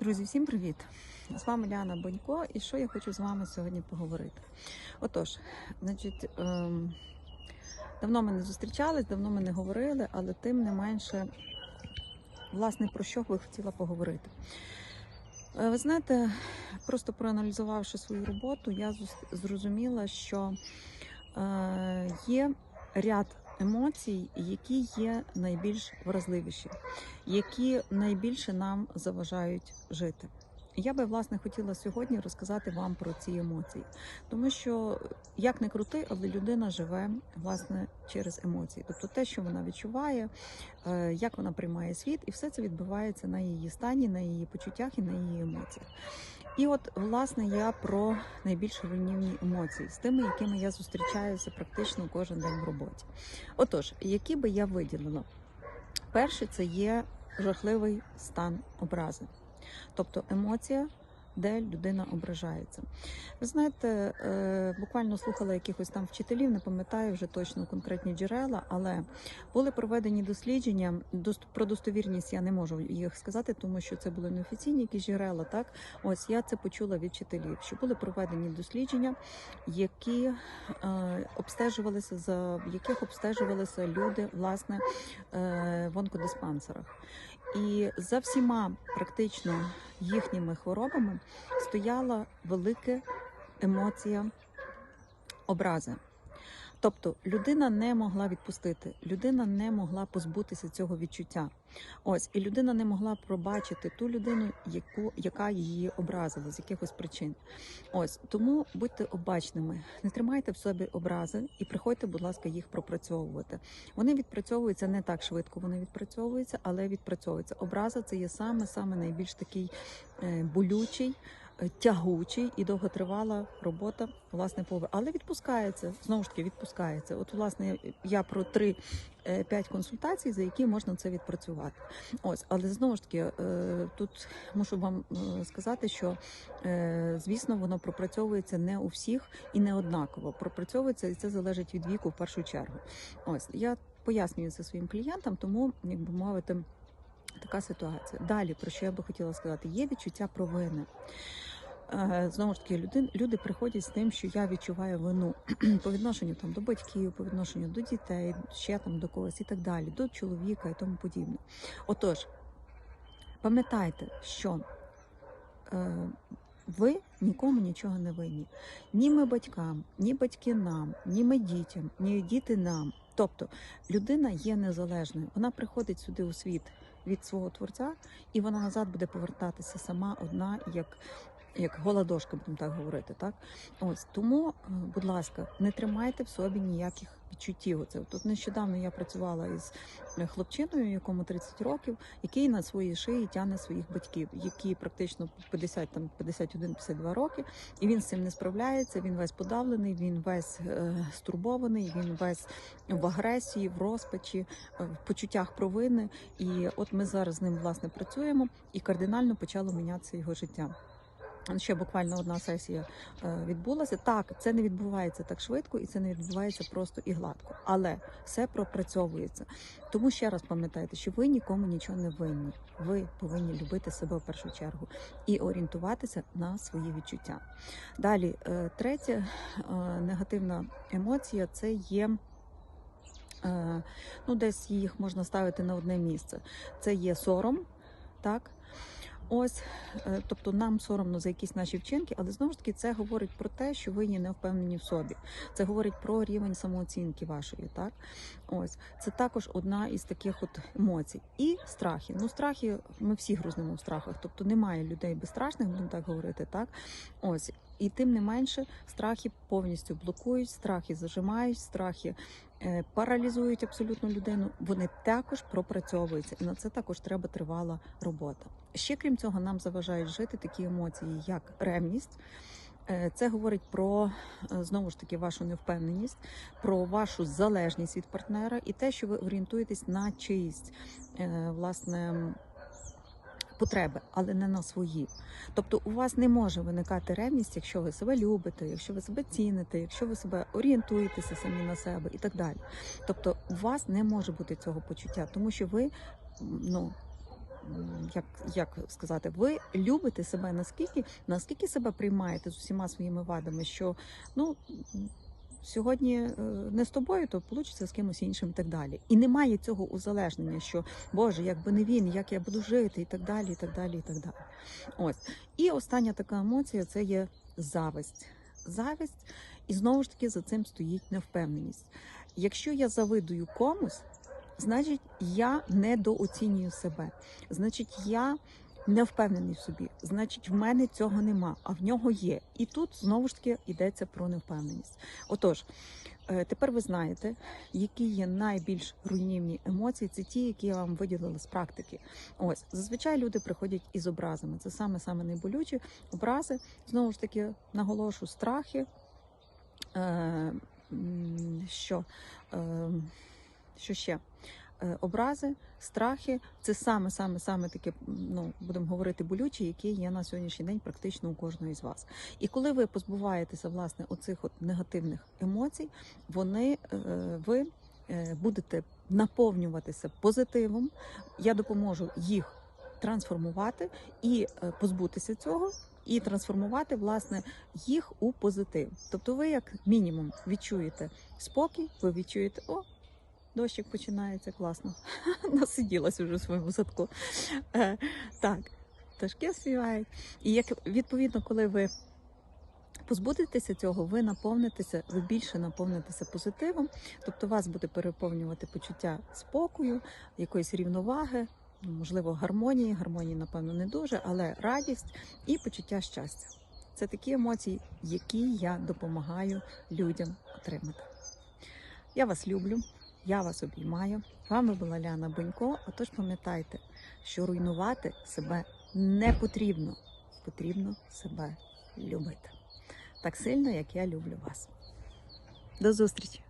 Друзі, всім привіт! З вами Ляна Бонько, і що я хочу з вами сьогодні поговорити. Отож, значить, ем, давно ми не зустрічались, давно ми не говорили, але тим не менше, власне, про що би хотіла поговорити. Е, Ви знаєте, просто проаналізувавши свою роботу, я зрозуміла, що е, є ряд емоцій, які є найбільш вразливіші, які найбільше нам заважають жити. Я би власне хотіла сьогодні розказати вам про ці емоції, тому що як не крути, але людина живе власне через емоції, тобто те, що вона відчуває, е, як вона приймає світ, і все це відбувається на її стані, на її почуттях і на її емоціях. І от власне я про найбільш руйнівні емоції з тими, якими я зустрічаюся практично кожен день в роботі. Отож, які би я виділила? Перше, це є жахливий стан образи, тобто емоція, де людина ображається. Ви знаєте, е, буквально слухала якихось там вчителів, не пам'ятаю вже точно конкретні джерела, але були проведені дослідження. Про достовірність я не можу їх сказати, тому що це були неофіційні якісь джерела. Так, ось я це почула від вчителів, що були проведені дослідження, які е, обстежувалися за яких обстежувалися люди власне е, в онкодиспансерах. І за всіма практично їхніми хворобами стояла велика емоція образи. Тобто людина не могла відпустити, людина не могла позбутися цього відчуття. Ось і людина не могла пробачити ту людину, яку яка її образила з якихось причин. Ось тому будьте обачними, не тримайте в собі образи і приходьте, будь ласка, їх пропрацьовувати. Вони відпрацьовуються не так швидко, вони відпрацьовуються, але відпрацьовуються. Образа це є саме саме найбільш такий е, болючий. Е, Тягучий і довготривала робота, власне, по але відпускається знову ж таки відпускається. От, власне, я про 3-5 консультацій, за які можна це відпрацювати. Ось, але знову ж таки, е, тут мушу вам е, сказати, що е, звісно воно пропрацьовується не у всіх і не однаково. Пропрацьовується і це залежить від віку в першу чергу. Ось я пояснюю це своїм клієнтам, тому як би мовити. Така ситуація. Далі, про що я би хотіла сказати, є відчуття провини. Е, Знову ж таки, люди, люди приходять з тим, що я відчуваю вину по відношенню там до батьків, по відношенню до дітей, ще там до когось і так далі, до чоловіка і тому подібне. Отож, пам'ятайте, що е, ви нікому нічого не винні. Ні ми батькам, ні батьки нам, ні ми дітям, ні діти нам. Тобто людина є незалежною. Вона приходить сюди у світ від свого творця, і вона назад буде повертатися сама одна, як. Як голодошка, будемо так говорити, так ось тому, е, будь ласка, не тримайте в собі ніяких відчуттів. Оце тут нещодавно я працювала із е, хлопчиною, якому 30 років, який на своїй шиї тягне своїх батьків, які практично 50, там 51-52 роки, і він з цим не справляється. Він весь подавлений, він весь е, стурбований, він весь в агресії, в розпачі, е, в почуттях провини. І от ми зараз з ним власне працюємо, і кардинально почало мінятися його життя. Ще буквально одна сесія е, відбулася. Так, це не відбувається так швидко, і це не відбувається просто і гладко, але все пропрацьовується. Тому ще раз пам'ятайте, що ви нікому нічого не винні. Ви повинні любити себе в першу чергу і орієнтуватися на свої відчуття. Далі, е, третя е, негативна емоція це є. Ну, десь їх можна ставити на одне місце. Це є сором, так. Ось, е, тобто нам соромно за якісь наші вчинки, але знову ж таки це говорить про те, що ви є не впевнені в собі. Це говорить про рівень самооцінки вашої. Так, ось це також одна із таких от емоцій. І страхи. Ну, страхи, ми всі грузнемо в страхах, тобто немає людей безстрашних, будемо так говорити. Так, ось і тим не менше, страхи повністю блокують, страхи зажимають, страхи е, паралізують абсолютно людину. Вони також пропрацьовуються, і на це також треба тривала робота. Ще крім цього, нам заважають жити такі емоції, як ревність. Е, Це говорить про е, знову ж таки вашу невпевненість, про вашу залежність від партнера і те, що ви орієнтуєтесь на чиїсь власне потреби, але не на свої. Тобто, у вас не може виникати ревність, якщо ви себе любите, якщо ви себе ціните, якщо ви себе орієнтуєтеся самі на себе і так далі. Тобто, у вас не може бути цього почуття, тому що ви ну як, як сказати, ви любите себе наскільки, наскільки себе приймаєте з усіма своїми вадами, що ну. Сьогодні е, не з тобою, то вийде з кимось іншим і так далі. І немає цього узалежнення, що Боже, якби не він, як я буду жити, і так далі, і так далі, і так далі. Ось. І остання така емоція це є зависть. Зависть, і знову ж таки за цим стоїть невпевненість. Якщо я завидую комусь, значить я недооцінюю себе. Значить, я не впевнений в собі. Значить, в мене цього нема, а в нього є. І тут знову ж таки йдеться про невпевненість. Отож, е, тепер ви знаєте, які є найбільш руйнівні емоції. Це ті, які я вам виділила з практики. Ось зазвичай люди приходять із образами. Це саме саме найболючі образи. Знову ж таки, наголошу страхи. Е, що, е, що ще? Е, Образи, страхи це саме, саме, саме таке, ну будемо говорити, болючі, які є на сьогоднішній день практично у кожного із вас. І коли ви позбуваєтеся власне оцих от негативних емоцій, вони е, ви е, будете наповнюватися позитивом. Я допоможу їх трансформувати і позбутися цього. І трансформувати власне їх у позитив. Тобто, ви як мінімум відчуєте спокій, ви відчуєте, о, дощик починається класно. Насиділась уже в своєму садку. Е, так, пташки співають. І як відповідно, коли ви позбудетеся цього, ви наповнитеся, ви більше наповнитеся позитивом, тобто вас буде переповнювати почуття спокою, якоїсь рівноваги, можливо, гармонії. Гармонії, напевно, не дуже, але радість і почуття щастя. Це такі емоції, які я допомагаю людям отримати. Я вас люблю, я вас обіймаю. З Вами була Ляна Бонько. Отож пам'ятайте, що руйнувати себе не потрібно. Потрібно себе любити так сильно, як я люблю вас. До зустрічі!